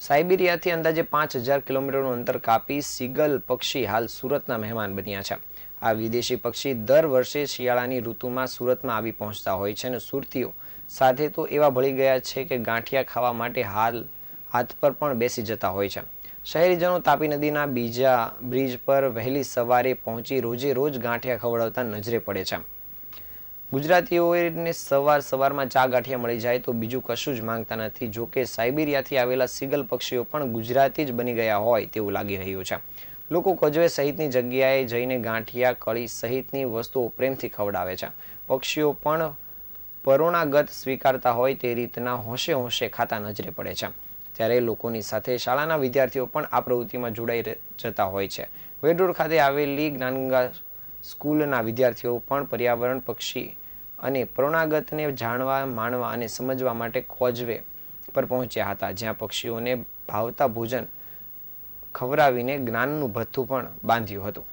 સાયબિરિયાથી અંદાજે પાંચ હજાર કિલોમીટરનું અંતર કાપી સિગલ પક્ષી હાલ સુરતના મહેમાન બન્યા છે. આ વિદેશી પક્ષી દર વર્ષે શિયાળાની ઋતુમાં સુરતમાં આવી પહોંચતા હોય છે અને સુરતીઓ સાથે તો એવા ભળી ગયા છે કે ગાંઠિયા ખાવા માટે હાલ હાથ પર પણ બેસી જતા હોય છે. શહેરીજનો તાપી નદીના બીજા બ્રિજ પર વહેલી સવારે પહોંચી રોજે રોજ ગાંઠિયા ખવડાવતા નજરે પડે છે. ગુજરાતીઓને સવાર સવારમાં ચા ગાંઠિયા મળી જાય તો બીજું કશું જ માંગતા નથી. જો કે સાયબિરિયાથી આવેલા સિગલ પક્ષીઓ પણ ગુજરાતી જ બની ગયા હોય તેવું લાગી રહ્યું છે. લોકો કજવે સહિતની જગ્યાએ જઈને ગાંઠિયા, કળી સહિતની વસ્તુઓ પ્રેમથી ખવડાવે છે. પક્ષીઓ પણ પરોણાગત સ્વીકારતા હોય તે રીતના હોંશે હોંશે ખાતા નજરે પડે છે. ત્યારે લોકોની સાથે શાળાના વિદ્યાર્થીઓ પણ આ પ્રવૃત્તિમાં જોડાઈ જતા હોય છે. વેડોળ ખાતે આવેલી જ્ઞાનગંગા સ્કૂલના વિદ્યાર્થીઓ પણ પર્યાવરણ પક્ષી અને પરોણાગતને જાણવા, માણવા અને સમજવા માટે કોજવે પર પહોંચ્યા હતા, જ્યાં પક્ષીઓને ભાવતા ભોજન ખવડાવીને જ્ઞાનનું ભથ્થું પણ બાંધ્યું હતું.